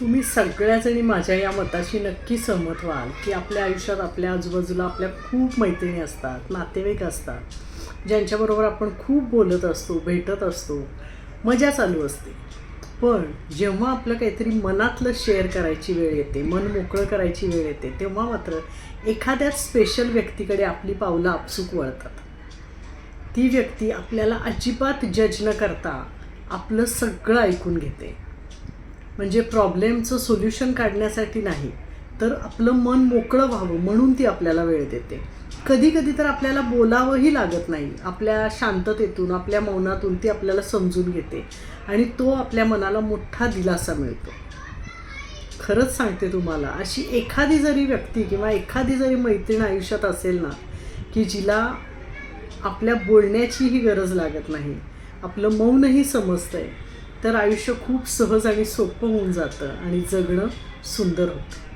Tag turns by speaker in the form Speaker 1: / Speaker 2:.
Speaker 1: तुम्ही सगळ्याजणी माझ्या या मताशी नक्की सहमत व्हाल की आपल्या आयुष्यात आपल्या आजूबाजूला आपल्या खूप मैत्रिणी असतात नातेवाईक असतात ज्यांच्याबरोबर आपण खूप बोलत असतो भेटत असतो मजा चालू असते. पण जेव्हा आपलं काहीतरी मनातलं शेअर करायची वेळ येते मन मोकळं करायची वेळ येते तेव्हा मात्र एखाद्या स्पेशल व्यक्तीकडे आपली पावलं आपसूक वळतात. ती व्यक्ती आपल्याला अजिबात जज न करता आपलं सगळं ऐकून घेते. म्हणजे प्रॉब्लेमचं सोल्युशन काढण्यासाठी नाही. तर आपलं मन मोकळं व्हावं म्हणून ती आपल्याला वेळ देते. कधी कधी तर आपल्याला बोलावंही लागत नाही. आपल्या शांततेतून आपल्या मौनातून ती आपल्याला समजून घेते आणि तो आपल्या मनाला मोठा दिलासा मिळतो. खरंच सांगते तुम्हाला अशी एखादी जरी व्यक्ती किंवा एखादी जरी मैत्रीण आयुष्यात असेल ना की जिला आपल्या बोलण्याचीही गरज लागत नाही आपलं मौनही समजतं आहे तर आयुष्य खूप सहज आणि सोपं होऊन जातं आणि जगणं सुंदर होतं.